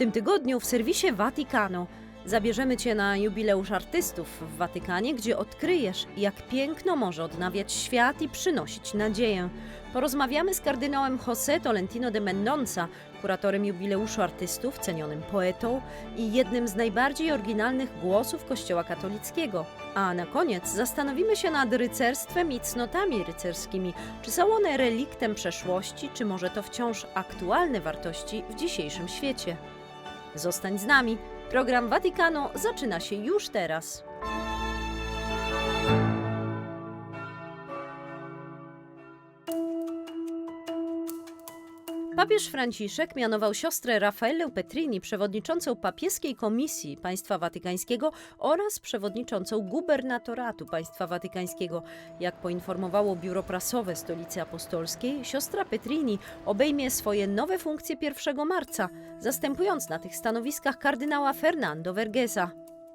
tym tygodniu w serwisie Vaticano zabierzemy Cię na jubileusz artystów w Watykanie, gdzie odkryjesz, jak piękno może odnawiać świat i przynosić nadzieję. Porozmawiamy z kardynałem José Tolentino de Mendonça, kuratorem jubileuszu artystów, cenionym poetą i jednym z najbardziej oryginalnych głosów Kościoła katolickiego. A na koniec zastanowimy się nad rycerstwem i cnotami rycerskimi. Czy są one reliktem przeszłości, czy może to wciąż aktualne wartości w dzisiejszym świecie? Zostań z nami. Program Watikano zaczyna się już teraz. Papież Franciszek mianował siostrę Raffaellę Petrini przewodniczącą papieskiej komisji Państwa Watykańskiego oraz przewodniczącą gubernatoratu Państwa Watykańskiego. Jak poinformowało biuro prasowe Stolicy Apostolskiej, siostra Petrini obejmie swoje nowe funkcje 1 marca, zastępując na tych stanowiskach kardynała Fernando Vergesa.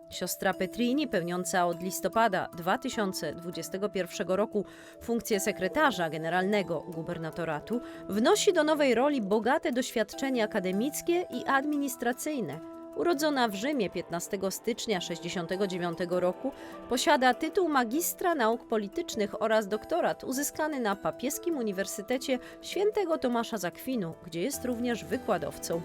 Siostra Petrini, pełniąca od listopada 2021 roku funkcję sekretarza generalnego gubernatoratu, wnosi do nowej roli bogate doświadczenie akademickie i administracyjne. Urodzona w Rzymie 15 stycznia 1969 roku, posiada tytuł magistra nauk politycznych oraz doktorat uzyskany na papieskim Uniwersytecie Świętego Tomasza z Akwinu, gdzie jest również wykładowcą.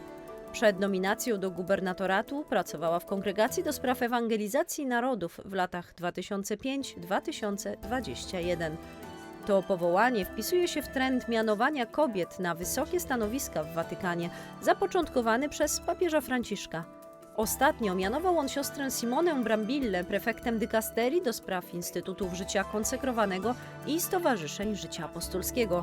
Przed nominacją do gubernatoratu pracowała w Kongregacji do Spraw Ewangelizacji Narodów w latach 2005-2021. To powołanie wpisuje się w trend mianowania kobiet na wysokie stanowiska w Watykanie, zapoczątkowany przez papieża Franciszka. Ostatnio mianował on siostrę Simonę Brambille prefektem dykasterii do spraw Instytutów Życia Konsekrowanego i Stowarzyszeń Życia Apostolskiego.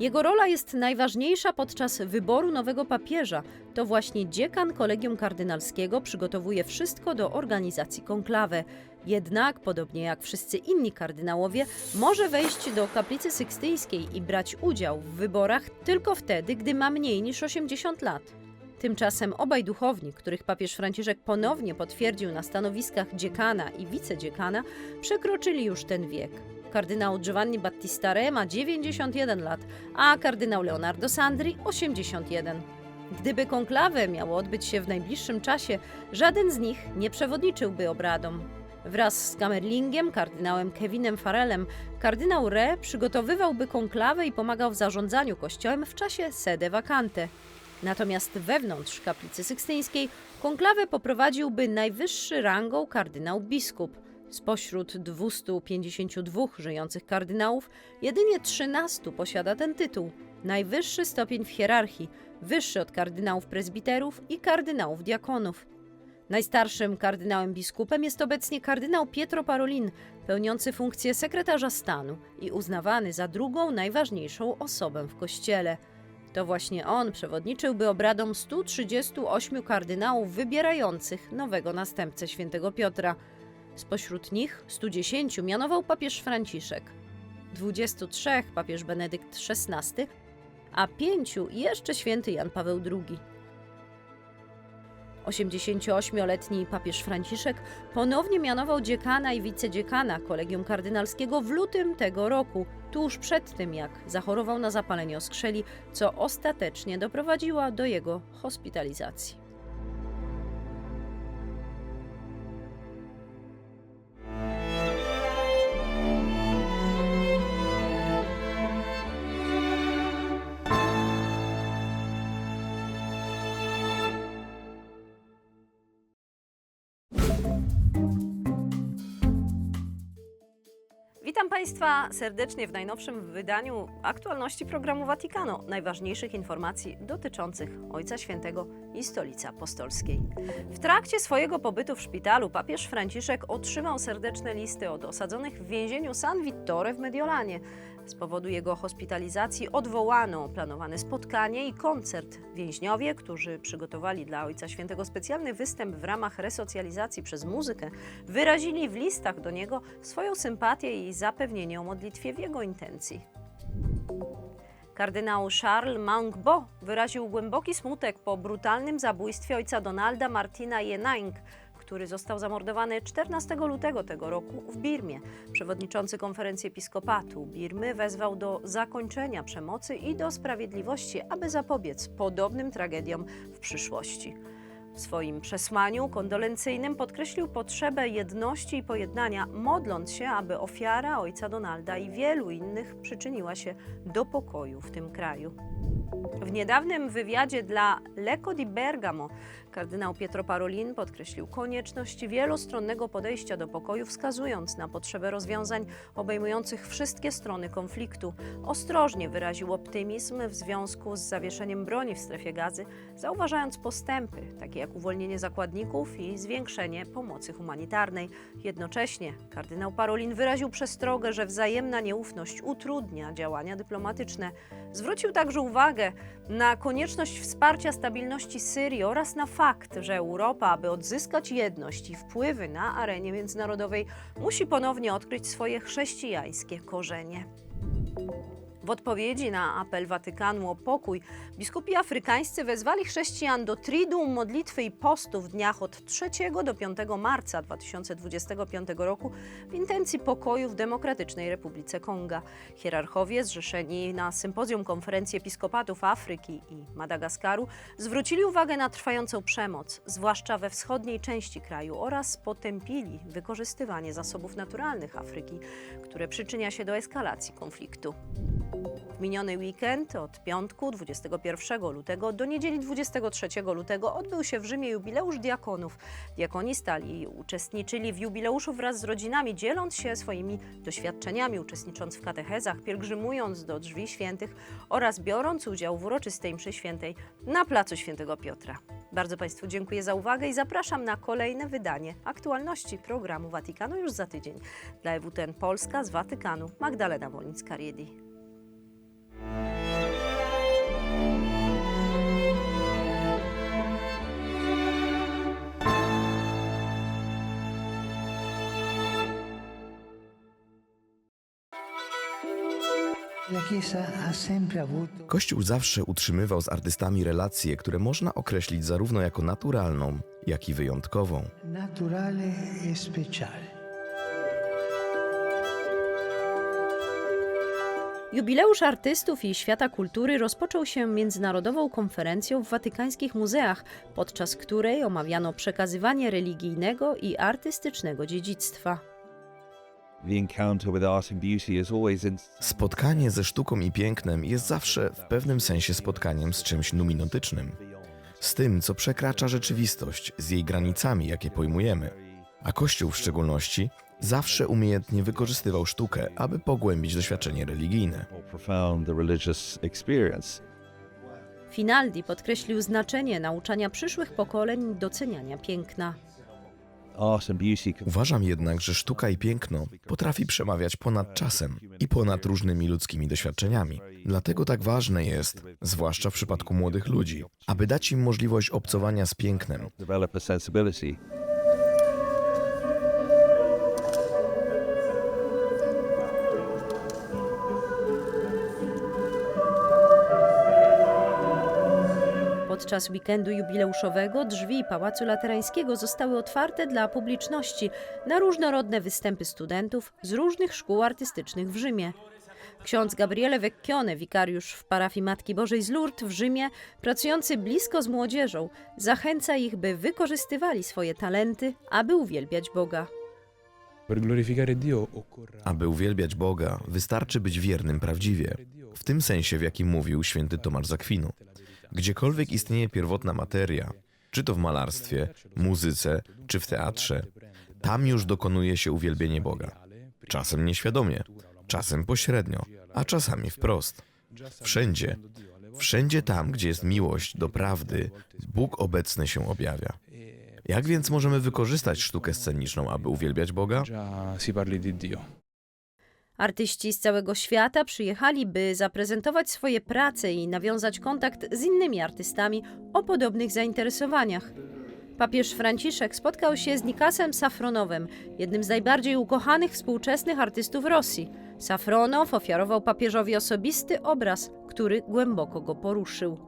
Jego rola jest najważniejsza podczas wyboru nowego papieża. To właśnie dziekan kolegium kardynalskiego przygotowuje wszystko do organizacji konklawe. Jednak, podobnie jak wszyscy inni kardynałowie, może wejść do kaplicy sykstyjskiej i brać udział w wyborach tylko wtedy, gdy ma mniej niż 80 lat. Tymczasem obaj duchowni, których papież Franciszek ponownie potwierdził na stanowiskach dziekana i wicedziekana, przekroczyli już ten wiek. Kardynał Giovanni Battista Re ma 91 lat, a kardynał Leonardo Sandri 81. Gdyby konklawę miało odbyć się w najbliższym czasie, żaden z nich nie przewodniczyłby obradom. Wraz z Kamerlingiem, kardynałem Kevinem Farelem, kardynał Re przygotowywałby konklawę i pomagał w zarządzaniu kościołem w czasie sede vacante. Natomiast wewnątrz kaplicy sykstyńskiej konklawę poprowadziłby najwyższy rangą kardynał biskup. Spośród 252 żyjących kardynałów jedynie 13 posiada ten tytuł. Najwyższy stopień w hierarchii, wyższy od kardynałów prezbiterów i kardynałów diakonów. Najstarszym kardynałem biskupem jest obecnie kardynał Pietro Parolin, pełniący funkcję sekretarza stanu i uznawany za drugą najważniejszą osobę w kościele. To właśnie on przewodniczyłby obradom 138 kardynałów wybierających nowego następcę świętego Piotra. Spośród nich 110 mianował papież Franciszek, 23 papież Benedykt XVI, a pięciu jeszcze święty Jan Paweł II. 88-letni papież Franciszek ponownie mianował dziekana i wicedziekana kolegium kardynalskiego w lutym tego roku, tuż przed tym jak zachorował na zapalenie oskrzeli, co ostatecznie doprowadziło do jego hospitalizacji. Witam Państwa serdecznie w najnowszym wydaniu aktualności programu Watikano, najważniejszych informacji dotyczących Ojca Świętego i Stolicy Apostolskiej. W trakcie swojego pobytu w szpitalu papież Franciszek otrzymał serdeczne listy od osadzonych w więzieniu San Vittore w Mediolanie. Z powodu jego hospitalizacji odwołano planowane spotkanie i koncert. Więźniowie, którzy przygotowali dla Ojca Świętego specjalny występ w ramach resocjalizacji przez muzykę, wyrazili w listach do niego swoją sympatię i zapewnienie o modlitwie w jego intencji. Kardynał Charles Maungbo wyraził głęboki smutek po brutalnym zabójstwie ojca Donalda Martina Jenaing, który został zamordowany 14 lutego tego roku w Birmie. Przewodniczący konferencji episkopatu Birmy wezwał do zakończenia przemocy i do sprawiedliwości, aby zapobiec podobnym tragediom w przyszłości. W swoim przesłaniu kondolencyjnym podkreślił potrzebę jedności i pojednania, modląc się, aby ofiara ojca Donalda i wielu innych przyczyniła się do pokoju w tym kraju. W niedawnym wywiadzie dla Lecco di Bergamo kardynał Pietro Parolin podkreślił konieczność wielostronnego podejścia do pokoju, wskazując na potrzebę rozwiązań obejmujących wszystkie strony konfliktu. Ostrożnie wyraził optymizm w związku z zawieszeniem broni w strefie gazy, zauważając postępy, takie jak uwolnienie zakładników i zwiększenie pomocy humanitarnej. Jednocześnie kardynał Parolin wyraził przestrogę, że wzajemna nieufność utrudnia działania dyplomatyczne. Zwrócił także uwagę na konieczność wsparcia stabilności Syrii oraz na fakt, że Europa, aby odzyskać jedność i wpływy na arenie międzynarodowej, musi ponownie odkryć swoje chrześcijańskie korzenie. W odpowiedzi na apel Watykanu o pokój, biskupi afrykańscy wezwali chrześcijan do triduum modlitwy i postu w dniach od 3 do 5 marca 2025 roku w intencji pokoju w Demokratycznej Republice Konga. Hierarchowie zrzeszeni na sympozjum konferencji episkopatów Afryki i Madagaskaru zwrócili uwagę na trwającą przemoc, zwłaszcza we wschodniej części kraju oraz potępili wykorzystywanie zasobów naturalnych Afryki, które przyczynia się do eskalacji konfliktu. W miniony weekend od piątku 21 lutego do niedzieli 23 lutego odbył się w Rzymie jubileusz diakonów. Diakoni stali uczestniczyli w jubileuszu wraz z rodzinami, dzieląc się swoimi doświadczeniami, uczestnicząc w katechezach, pielgrzymując do drzwi świętych oraz biorąc udział w uroczystej mszy świętej na placu Świętego Piotra. Bardzo Państwu dziękuję za uwagę i zapraszam na kolejne wydanie aktualności programu Watykanu już za tydzień. Dla EWTN Polska z Watykanu Magdalena Wolnicka-Riedi. Kościół zawsze utrzymywał z artystami relacje, które można określić zarówno jako naturalną, jak i wyjątkową. naturale e speciale. Jubileusz artystów i świata kultury rozpoczął się międzynarodową konferencją w watykańskich muzeach, podczas której omawiano przekazywanie religijnego i artystycznego dziedzictwa. Spotkanie ze sztuką i pięknem jest zawsze w pewnym sensie spotkaniem z czymś numinotycznym, z tym, co przekracza rzeczywistość, z jej granicami, jakie pojmujemy. A Kościół w szczególności zawsze umiejętnie wykorzystywał sztukę, aby pogłębić doświadczenie religijne. Finaldi podkreślił znaczenie nauczania przyszłych pokoleń doceniania piękna. Uważam jednak, że sztuka i piękno potrafi przemawiać ponad czasem i ponad różnymi ludzkimi doświadczeniami. Dlatego tak ważne jest, zwłaszcza w przypadku młodych ludzi, aby dać im możliwość obcowania z pięknem, Podczas weekendu jubileuszowego drzwi Pałacu Laterańskiego zostały otwarte dla publiczności na różnorodne występy studentów z różnych szkół artystycznych w Rzymie. Ksiądz Gabriele Vecchione, wikariusz w parafii Matki Bożej z Lourdes w Rzymie, pracujący blisko z młodzieżą, zachęca ich, by wykorzystywali swoje talenty, aby uwielbiać Boga. Aby uwielbiać Boga, wystarczy być wiernym prawdziwie, w tym sensie, w jakim mówił święty Tomasz z Akwinu. Gdziekolwiek istnieje pierwotna materia, czy to w malarstwie, muzyce, czy w teatrze, tam już dokonuje się uwielbienie Boga. Czasem nieświadomie, czasem pośrednio, a czasami wprost. Wszędzie, wszędzie tam, gdzie jest miłość do prawdy, Bóg obecny się objawia. Jak więc możemy wykorzystać sztukę sceniczną, aby uwielbiać Boga? già si parli di Dio. Artyści z całego świata przyjechali, by zaprezentować swoje prace i nawiązać kontakt z innymi artystami o podobnych zainteresowaniach. Papież Franciszek spotkał się z Nikasem Safronowem, jednym z najbardziej ukochanych współczesnych artystów Rosji. Safronow ofiarował papieżowi osobisty obraz, który głęboko go poruszył.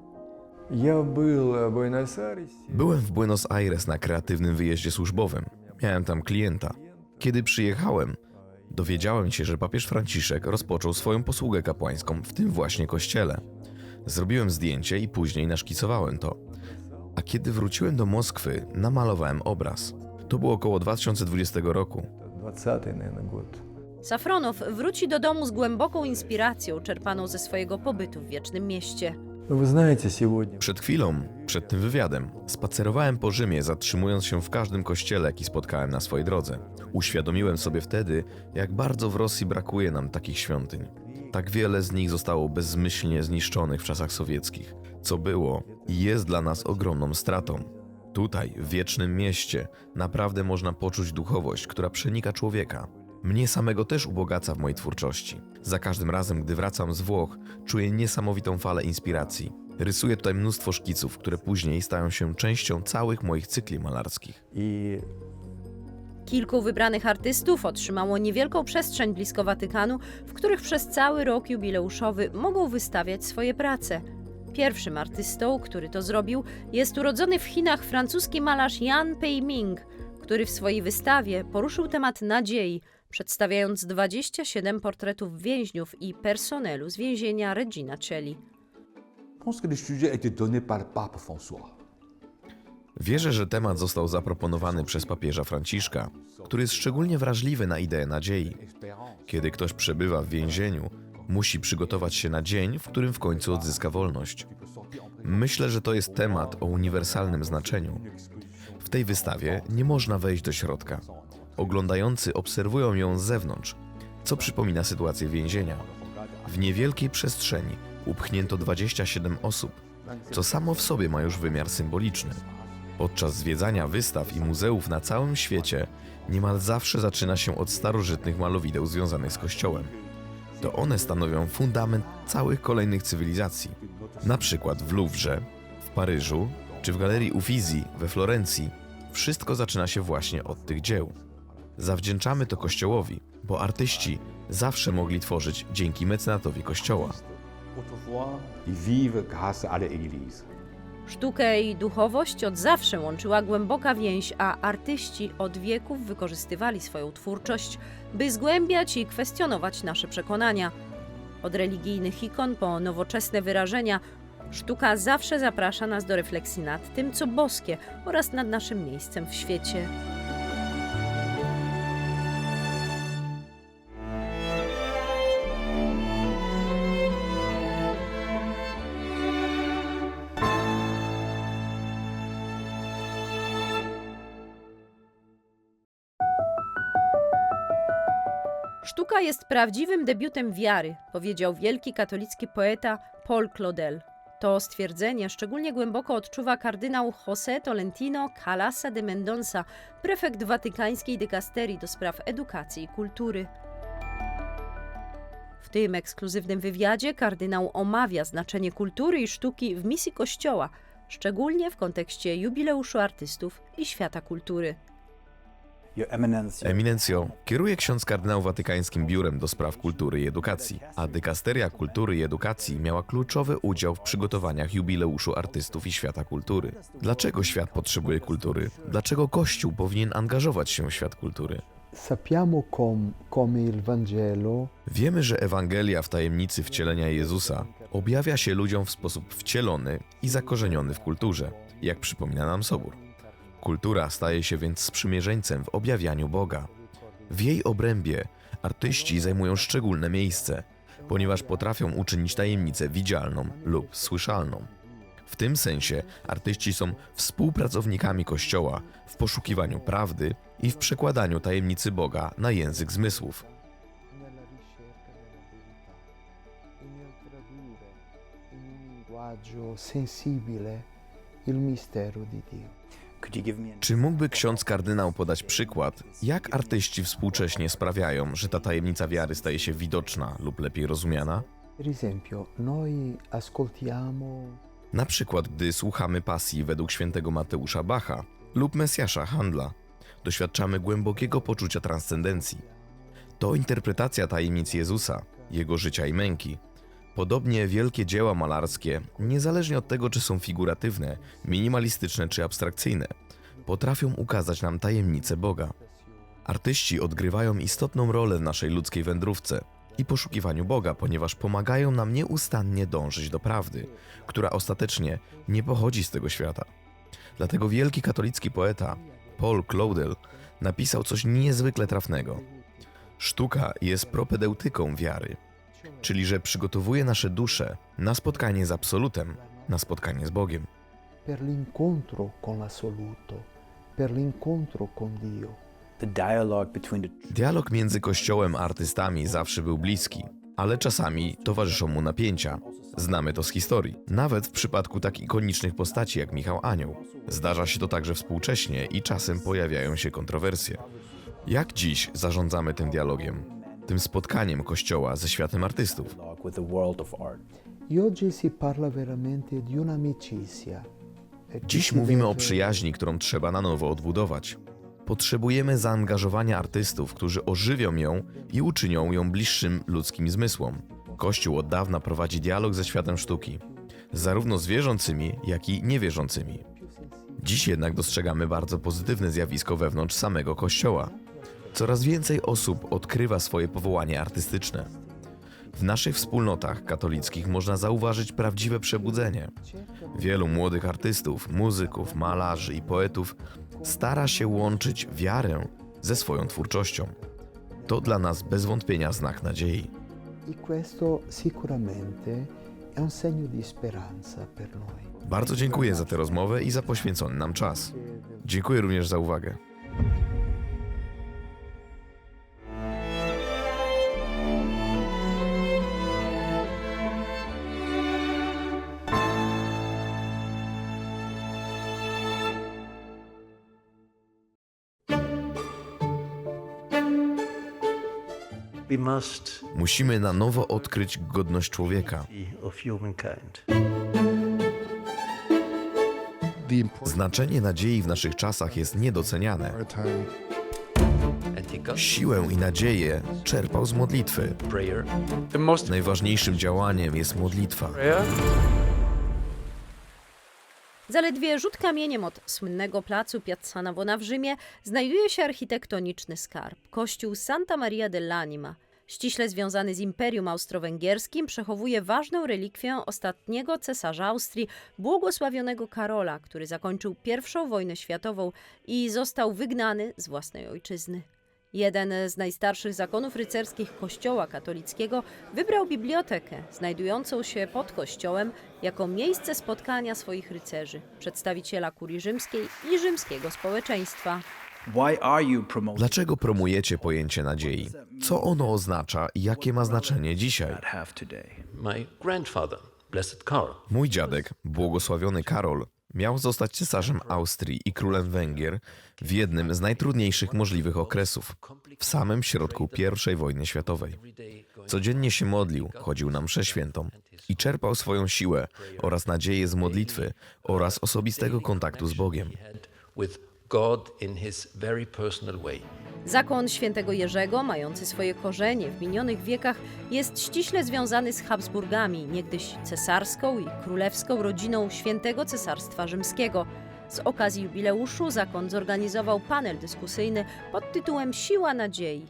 Byłem w Buenos Aires na kreatywnym wyjeździe służbowym. Miałem tam klienta. Kiedy przyjechałem, dowiedziałem się, że papież Franciszek rozpoczął swoją posługę kapłańską w tym właśnie kościele. Zrobiłem zdjęcie i później naszkicowałem to. A kiedy wróciłem do Moskwy, namalowałem obraz. To było około 2020 roku. 20-й, наверное, год. Safronow wróci do domu z głęboką inspiracją czerpaną ze swojego pobytu w Wiecznym Mieście. Przed chwilą, przed tym wywiadem, spacerowałem po Rzymie, zatrzymując się w każdym kościele, jaki spotkałem na swojej drodze. Uświadomiłem sobie wtedy, jak bardzo w Rosji brakuje nam takich świątyń. Tak wiele z nich zostało bezmyślnie zniszczonych w czasach sowieckich, co było i jest dla nas ogromną stratą. Tutaj, w wiecznym mieście, naprawdę można poczuć duchowość, która przenika człowieka. Mnie samego też ubogaca w mojej twórczości. Za każdym razem, gdy wracam z Włoch, czuję niesamowitą falę inspiracji. Rysuję tutaj mnóstwo szkiców, które później stają się częścią całych moich cykli malarskich. и Kilku wybranych artystów otrzymało niewielką przestrzeń blisko Watykanu, w których przez cały rok jubileuszowy mogą wystawiać swoje prace. Pierwszym artystą, który to zrobił, jest urodzony w Chinach francuski malarz Yan Peiming, który w swojej wystawie poruszył temat nadziei, przedstawiając 27 portretów więźniów i personelu z więzienia Regina François. Wierzę, że temat został zaproponowany przez papieża Franciszka, który jest szczególnie wrażliwy na ideę nadziei. Kiedy ktoś przebywa w więzieniu, musi przygotować się na dzień, w którym w końcu odzyska wolność. Myślę, że to jest temat o uniwersalnym znaczeniu. W tej wystawie nie można wejść do środka. Oglądający obserwują ją z zewnątrz, co przypomina sytuację więzienia. W niewielkiej przestrzeni upchnięto 27 osób, co samo w sobie ma już wymiar symboliczny. Podczas zwiedzania wystaw i muzeów na całym świecie niemal zawsze zaczyna się od starożytnych malowideł związanych z Kościołem. To one stanowią fundament całych kolejnych cywilizacji. Na przykład w Louvre, w Paryżu czy w Galerii Uffizi we Florencji wszystko zaczyna się właśnie od tych dzieł. Zawdzięczamy to Kościołowi, bo artyści zawsze mogli tworzyć dzięki mecenatowi Kościoła. Sztukę i duchowość od zawsze łączyła głęboka więź, a artyści od wieków wykorzystywali swoją twórczość, by zgłębiać i kwestionować nasze przekonania. Od religijnych ikon po nowoczesne wyrażenia, sztuka zawsze zaprasza nas do refleksji nad tym, co boskie oraz nad naszym miejscem w świecie. Jest prawdziwym debiutem wiary, powiedział wielki katolicki poeta Paul Claudel. To stwierdzenie szczególnie głęboko odczuwa kardynał José Tolentino Calasa de Mendonça, prefekt watykańskiej dykasterii do spraw edukacji i kultury. W tym ekskluzywnym wywiadzie kardynał omawia znaczenie kultury i sztuki w misji Kościoła, szczególnie w kontekście jubileuszu artystów i świata kultury. Eminencjo, kieruje ksiądz kardynał Watykańskim Biurem do Spraw Kultury i Edukacji, a dykasteria kultury i edukacji miała kluczowy udział w przygotowaniach jubileuszu artystów i świata kultury. Dlaczego świat potrzebuje kultury? Dlaczego Kościół powinien angażować się w świat kultury? Wiemy, że Ewangelia w tajemnicy wcielenia Jezusa objawia się ludziom w sposób wcielony i zakorzeniony w kulturze, jak przypomina nam Sobór. Kultura staje się więc sprzymierzeńcem w objawianiu Boga. W jej obrębie artyści zajmują szczególne miejsce, ponieważ potrafią uczynić tajemnicę widzialną lub słyszalną. W tym sensie artyści są współpracownikami Kościoła w poszukiwaniu prawdy i w przekładaniu tajemnicy Boga na język zmysłów. il mistero di Dio. Czy mógłby ksiądz kardynał podać przykład, jak artyści współcześnie sprawiają, że ta tajemnica wiary staje się widoczna lub lepiej rozumiana? Na przykład, gdy słuchamy pasji według świętego Mateusza Bacha lub Mesjasza Handla, doświadczamy głębokiego poczucia transcendencji. To interpretacja tajemnic Jezusa, Jego życia i męki. Podobnie wielkie dzieła malarskie, niezależnie od tego, czy są figuratywne, minimalistyczne czy abstrakcyjne, potrafią ukazać nam tajemnicę Boga. Artyści odgrywają istotną rolę w naszej ludzkiej wędrówce i poszukiwaniu Boga, ponieważ pomagają nam nieustannie dążyć do prawdy, która ostatecznie nie pochodzi z tego świata. Dlatego wielki katolicki poeta Paul Claudel napisał coś niezwykle trafnego. Sztuka jest propedeutyką wiary, czyli że przygotowuje nasze dusze na spotkanie z absolutem, na spotkanie z Bogiem. per l'incontro con l'assoluto, per l'incontro con Dio. Dialog między kościołem a artystami zawsze był bliski, ale czasami towarzyszą mu napięcia. Znamy to z historii, nawet w przypadku tak ikonicznych postaci jak Michał Anioł. Zdarza się to także współcześnie i czasem pojawiają się kontrowersje. Jak dziś zarządzamy tym dialogiem, tym spotkaniem kościoła ze światem artystów? Oggi si parla veramente di un'amicizia. che Dziś mówimy o przyjaźni, którą trzeba na nowo odbudować. Potrzebujemy zaangażowania artystów, którzy ożywią ją i uczynią ją bliższym ludzkim zmysłom. Kościół od dawna prowadzi dialog ze światem sztuki, zarówno z wierzącymi, jak i niewierzącymi. Dziś jednak dostrzegamy bardzo pozytywne zjawisko wewnątrz samego Kościoła. Coraz więcej osób odkrywa swoje powołanie artystyczne. W naszych wspólnotach katolickich można zauważyć prawdziwe przebudzenie. Wielu młodych artystów, muzyków, malarzy i poetów stara się łączyć wiarę ze swoją twórczością. To dla nas bez wątpienia znak nadziei. E questo sicuramente è un segno di speranza per noi. Bardzo dziękuję za tę rozmowę i za poświęcony nam czas. Dziękuję również za uwagę. Musimy na nowo odkryć godność człowieka. Znaczenie nadziei w naszych czasach jest niedoceniane. Siłę i nadzieję czerpał z modlitwy. Najważniejszym działaniem jest modlitwa. Zaledwie rzut kamieniem od słynnego placu Piazza Navona w Rzymie znajduje się architektoniczny skarb kościół Santa Maria dell'Anima. Ściśle związany z Imperium Austro-Węgierskim, przechowuje ważną relikwię ostatniego cesarza Austrii, błogosławionego Karola, który zakończył I wojnę światową i został wygnany z własnej ojczyzny. Jeden z najstarszych zakonów rycerskich Kościoła katolickiego wybrał bibliotekę znajdującą się pod kościołem jako miejsce spotkania swoich rycerzy, przedstawiciela kurii rzymskiej i rzymskiego społeczeństwa. Dlaczego promujecie pojęcie nadziei? Co ono oznacza i jakie ma znaczenie dzisiaj? Mój dziadek, błogosławiony Karol, miał zostać cesarzem Austrii i królem Węgier w jednym z najtrudniejszych możliwych okresów, w samym środku I wojny światowej. Codziennie się modlił, chodził na mszę świętą i czerpał swoją siłę oraz nadzieję z modlitwy oraz osobistego kontaktu z Bogiem. Zakon świętego Jerzego, mający swoje korzenie w minionych wiekach, jest ściśle związany z Habsburgami, niegdyś cesarską i królewską rodziną świętego Cesarstwa Rzymskiego. Z okazji jubileuszu zakon zorganizował panel dyskusyjny pod tytułem Siła nadziei.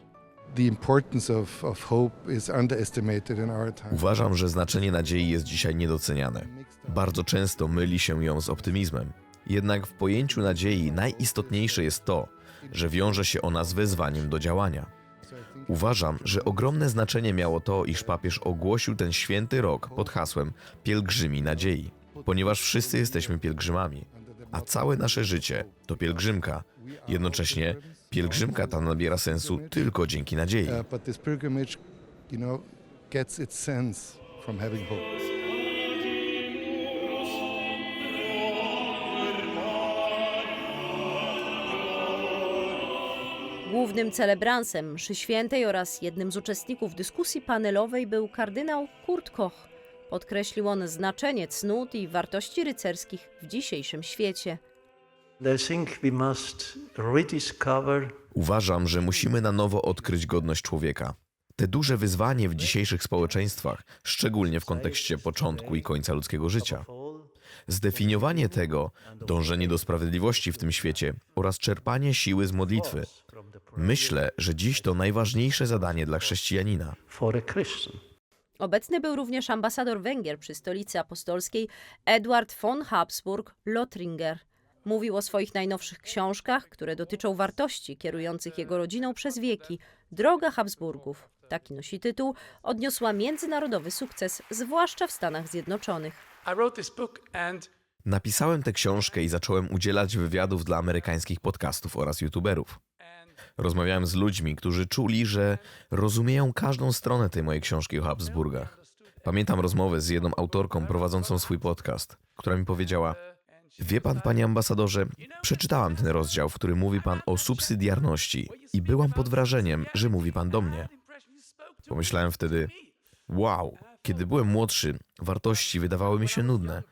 Uważam, że znaczenie nadziei jest dzisiaj niedoceniane. Bardzo często myli się ją z optymizmem. Jednak w pojęciu nadziei najistotniejsze jest to, że wiąże się ona z wezwaniem do działania. Uważam, że ogromne znaczenie miało to, iż papież ogłosił ten święty rok pod hasłem Pielgrzymi Nadziei, ponieważ wszyscy jesteśmy pielgrzymami, a całe nasze życie to pielgrzymka. Jednocześnie pielgrzymka ta nabiera sensu tylko dzięki nadziei. Głównym celebransem mszy świętej oraz jednym z uczestników dyskusji panelowej był kardynał Kurt Koch. Podkreślił on znaczenie cnót i wartości rycerskich w dzisiejszym świecie. Uważam, że musimy na nowo odkryć godność człowieka. Te duże wyzwanie w dzisiejszych społeczeństwach, szczególnie w kontekście początku i końca ludzkiego życia. Zdefiniowanie tego, dążenie do sprawiedliwości w tym świecie oraz czerpanie siły z modlitwy. Myślę, że dziś to najważniejsze zadanie dla chrześcijanina. Obecny był również ambasador Węgier przy stolicy apostolskiej Edward von Habsburg-Lothringer. Mówił o swoich najnowszych książkach, które dotyczą wartości kierujących jego rodziną przez wieki. Droga Habsburgów, taki nosi tytuł, odniosła międzynarodowy sukces, zwłaszcza w Stanach Zjednoczonych. Napisałem tę książkę i zacząłem udzielać wywiadów dla amerykańskich podcastów oraz youtuberów. Rozmawiałem z ludźmi, którzy czuli, że rozumieją każdą stronę tej mojej książki o Habsburgach. Pamiętam rozmowę z jedną autorką prowadzącą swój podcast, która mi powiedziała: Wie pan, panie ambasadorze, przeczytałam ten rozdział, w którym mówi pan o subsydiarności i byłam pod wrażeniem, że mówi pan do mnie. Pomyślałem wtedy: Wow, kiedy byłem młodszy, wartości wydawały mi się nudne.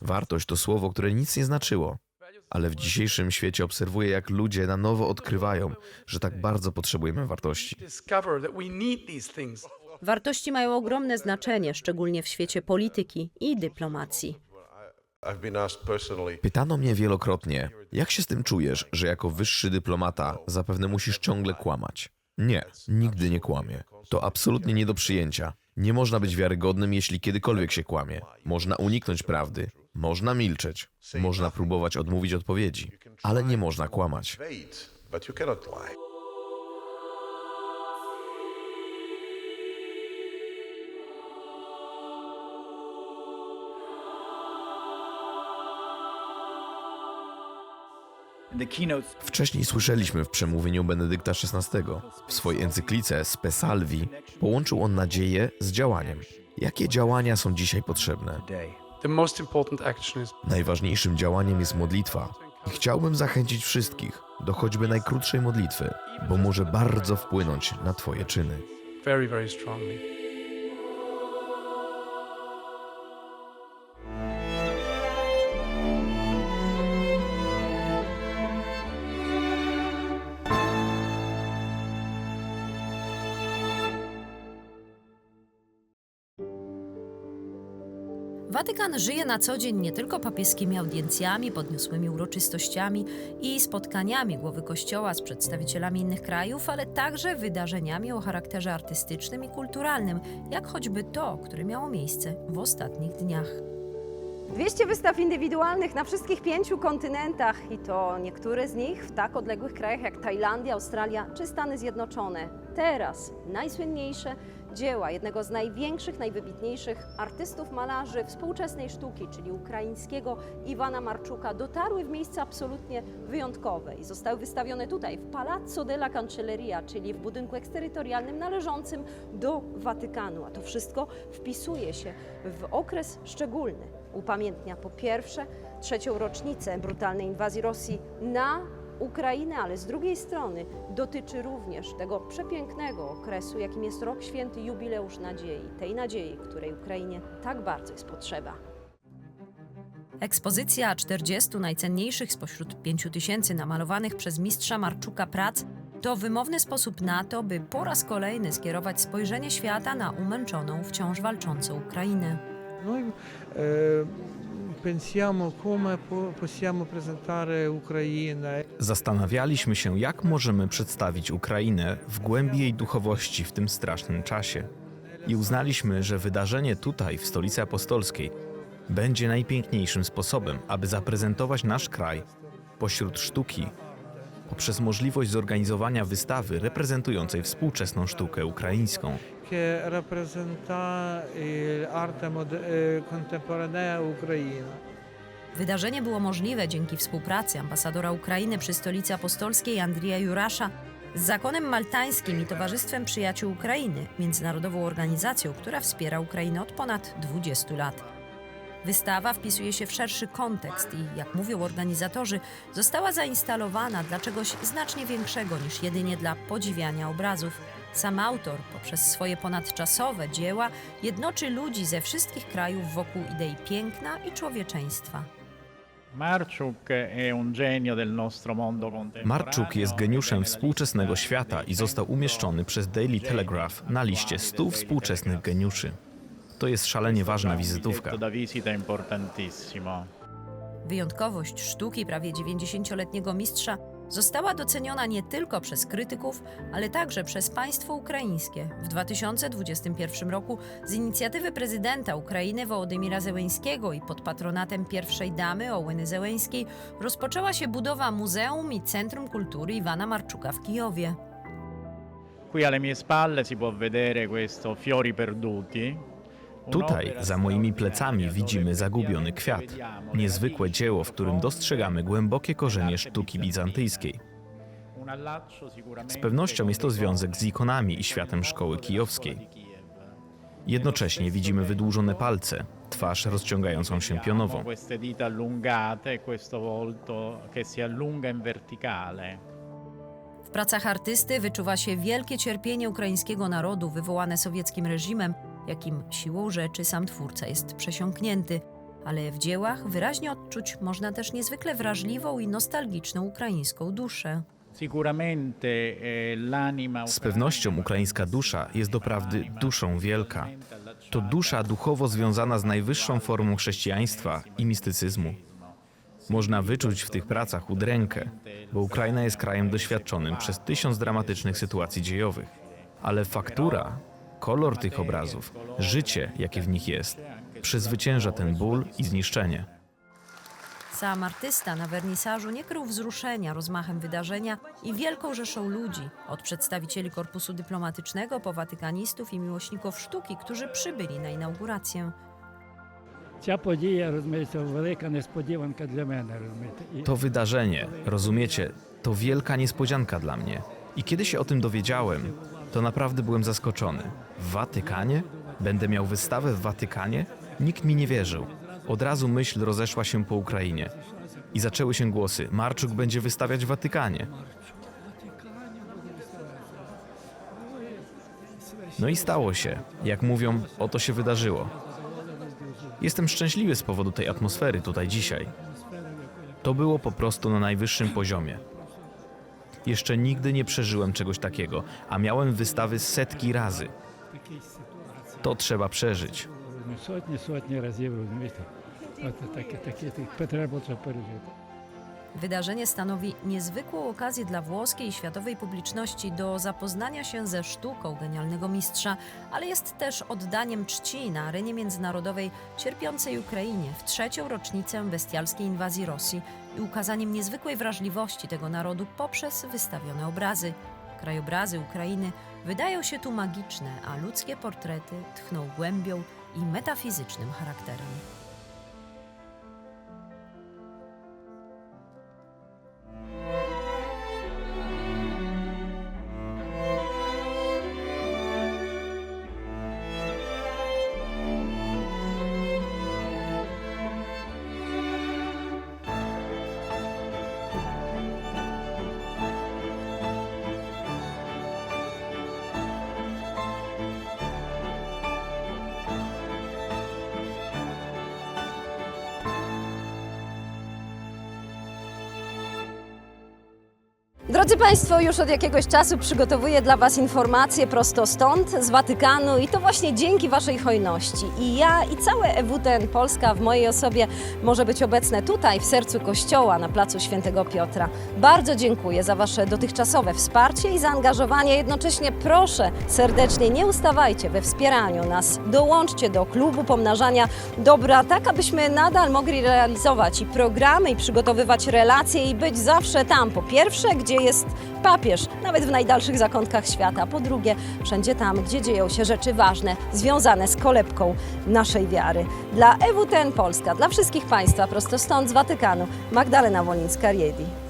Wartość to słowo, które nic nie znaczyło. Ale w dzisiejszym świecie obserwuję, jak ludzie na nowo odkrywają, że tak bardzo potrzebujemy wartości. Wartości mają ogromne znaczenie, szczególnie w świecie polityki i dyplomacji. Pytano mnie wielokrotnie, jak się z tym czujesz, że jako wyższy dyplomata zapewne musisz ciągle kłamać? Nie, nigdy nie kłamię. To absolutnie nie do przyjęcia. Nie można być wiarygodnym, jeśli kiedykolwiek się kłamie. Można uniknąć prawdy, można milczeć, można próbować odmówić odpowiedzi, ale nie można kłamać. Wcześniej słyszeliśmy w przemówieniu Benedykta XVI. W swojej encyklice Spe Salvi połączył on nadzieję z działaniem. Jakie działania są dzisiaj potrzebne? Najważniejszym działaniem jest modlitwa. I chciałbym zachęcić wszystkich do choćby najkrótszej modlitwy, bo może bardzo wpłynąć na Twoje czyny. very, very strongly. Watykan żyje na co dzień nie tylko papieskimi audiencjami, podniosłymi uroczystościami i spotkaniami głowy Kościoła z przedstawicielami innych krajów, ale także wydarzeniami o charakterze artystycznym i kulturalnym, jak choćby to, które miało miejsce w ostatnich dniach. 200 wystaw indywidualnych na wszystkich pięciu kontynentach i to niektóre z nich w tak odległych krajach jak Tajlandia, Australia czy Stany Zjednoczone. Teraz najsłynniejsze dzieła jednego z największych, najwybitniejszych artystów malarzy współczesnej sztuki, czyli ukraińskiego Iwana Marczuka, dotarły w miejsce absolutnie wyjątkowe i zostały wystawione tutaj, w Palazzo della Cancelleria, czyli w budynku eksterytorialnym należącym do Watykanu. A to wszystko wpisuje się w okres szczególny. Upamiętnia po pierwsze trzecią rocznicę brutalnej inwazji Rosji na Ukrainę, ale z drugiej strony dotyczy również tego przepięknego okresu, jakim jest rok święty jubileusz nadziei, tej nadziei, której Ukrainie tak bardzo jest potrzeba. Ekspozycja 40 najcenniejszych spośród 5 tysięcy namalowanych przez mistrza Marczuka prac to wymowny sposób na to, by po raz kolejny skierować spojrzenie świata na umęczoną, wciąż walczącą Ukrainę. Noi eh, pensiamo come po- possiamo presentare Ucraina. Zastanawialiśmy się, jak możemy przedstawić Ukrainę w głębi jej duchowości w tym strasznym czasie. I uznaliśmy, że wydarzenie tutaj, w stolicy apostolskiej, będzie najpiękniejszym sposobem, aby zaprezentować nasz kraj pośród sztuki, poprzez możliwość zorganizowania wystawy reprezentującej współczesną sztukę ukraińską. Che rappresenta l'arte eh, contemporanea Ucraina. Wydarzenie było możliwe dzięki współpracy ambasadora Ukrainy przy stolicy apostolskiej Andrija Jurasza z Zakonem Maltańskim i Towarzystwem Przyjaciół Ukrainy, międzynarodową organizacją, która wspiera Ukrainę od ponad 20 lat. Wystawa wpisuje się w szerszy kontekst i, jak mówią organizatorzy, została zainstalowana dla czegoś znacznie większego niż jedynie dla podziwiania obrazów. Sam autor, poprzez swoje ponadczasowe dzieła, jednoczy ludzi ze wszystkich krajów wokół idei piękna i człowieczeństwa. Marczuk jest geniuszem współczesnego świata i został umieszczony przez Daily Telegraph na liście 100 współczesnych geniuszy. To jest szalenie ważna wizytówka. Wyjątkowość sztuki prawie 90-letniego mistrza została doceniona nie tylko przez krytyków, ale także przez państwo ukraińskie. W 2021 roku z inicjatywy prezydenta Ukrainy Wołodymira Zełeńskiego i pod patronatem pierwszej damy Ołeny Zełeńskiej rozpoczęła się budowa Muzeum i Centrum Kultury Iwana Marczuka w Kijowie. Qui alle mie spalle si può vedere questo Fiori Perduti. Tutaj, za moimi plecami, widzimy zagubiony kwiat. Niezwykłe dzieło, w którym dostrzegamy głębokie korzenie sztuki bizantyjskiej. Z pewnością jest to związek z ikonami i światem szkoły kijowskiej. Jednocześnie widzimy wydłużone palce, twarz rozciągającą się pionowo. W pracach artysty wyczuwa się wielkie cierpienie ukraińskiego narodu wywołane sowieckim reżimem, jakim siłą rzeczy sam twórca jest przesiąknięty. Ale w dziełach wyraźnie odczuć można też niezwykle wrażliwą i nostalgiczną ukraińską duszę. L'anima Z pewnością ukraińska dusza jest doprawdy duszą wielka. To dusza duchowo związana z najwyższą formą chrześcijaństwa i mistycyzmu. Można wyczuć w tych pracach udrękę, bo Ukraina jest krajem doświadczonym przez tysiąc dramatycznych sytuacji dziejowych. Ale faktura, kolor tych obrazów, życie, jakie w nich jest, przezwycięża ten ból i zniszczenie. Sam artysta na wernisażu nie krył wzruszenia rozmachem wydarzenia i wielką rzeszą ludzi, od przedstawicieli korpusu dyplomatycznego po watykanistów i miłośników sztuki, którzy przybyli na inaugurację. Ця подія, розумієте, велика несподіванка для мене, розумієте. І To wydarzenie, rozumiecie, to wielka niespodzianka dla mnie. I kiedy się o tym dowiedziałem, to naprawdę byłem zaskoczony. W Watykanie? Będę miał wystawę w Watykanie? Nikt mi nie wierzył. Od razu myśl rozeszła się po Ukrainie. I zaczęły się głosy: Marczuk będzie wystawiać w Watykanie. No i stało się. Jak mówią, oto się wydarzyło. Jestem szczęśliwy z powodu tej atmosfery tutaj dzisiaj. To było po prostu na najwyższym poziomie. Jeszcze nigdy nie przeżyłem czegoś takiego, a miałem wystawy setki razy. To trzeba przeżyć. Сотні, сотні разів, розумієте. От таке, таке, таке треба це пережити. Wydarzenie stanowi niezwykłą okazję dla włoskiej i światowej publiczności do zapoznania się ze sztuką genialnego mistrza, ale jest też oddaniem czci na arenie międzynarodowej cierpiącej Ukrainie w trzecią rocznicę bestialskiej inwazji Rosji i ukazaniem niezwykłej wrażliwości tego narodu poprzez wystawione obrazy. Krajobrazy Ukrainy wydają się tu magiczne, a ludzkie portrety tchną głębią i metafizycznym charakterem. Drodzy Państwo, już od jakiegoś czasu przygotowuję dla Was informacje prosto stąd, z Watykanu i to właśnie dzięki Waszej hojności. I ja i całe EWTN Polska w mojej osobie może być obecne tutaj, w sercu Kościoła na Placu Świętego Piotra. Bardzo dziękuję za Wasze dotychczasowe wsparcie i zaangażowanie. Jednocześnie proszę serdecznie, nie ustawajcie we wspieraniu nas. Dołączcie do klubu pomnażania dobra, tak abyśmy nadal mogli realizować i programy, i przygotowywać relacje i być zawsze tam. Po pierwsze, gdzie jest papież, nawet w najdalszych zakątkach świata. Po drugie, wszędzie tam, gdzie dzieją się rzeczy ważne, związane z kolebką naszej wiary. Dla EWTN Polska, dla wszystkich Państwa, prosto stąd z Watykanu, Magdalena Wolińska-Riedi.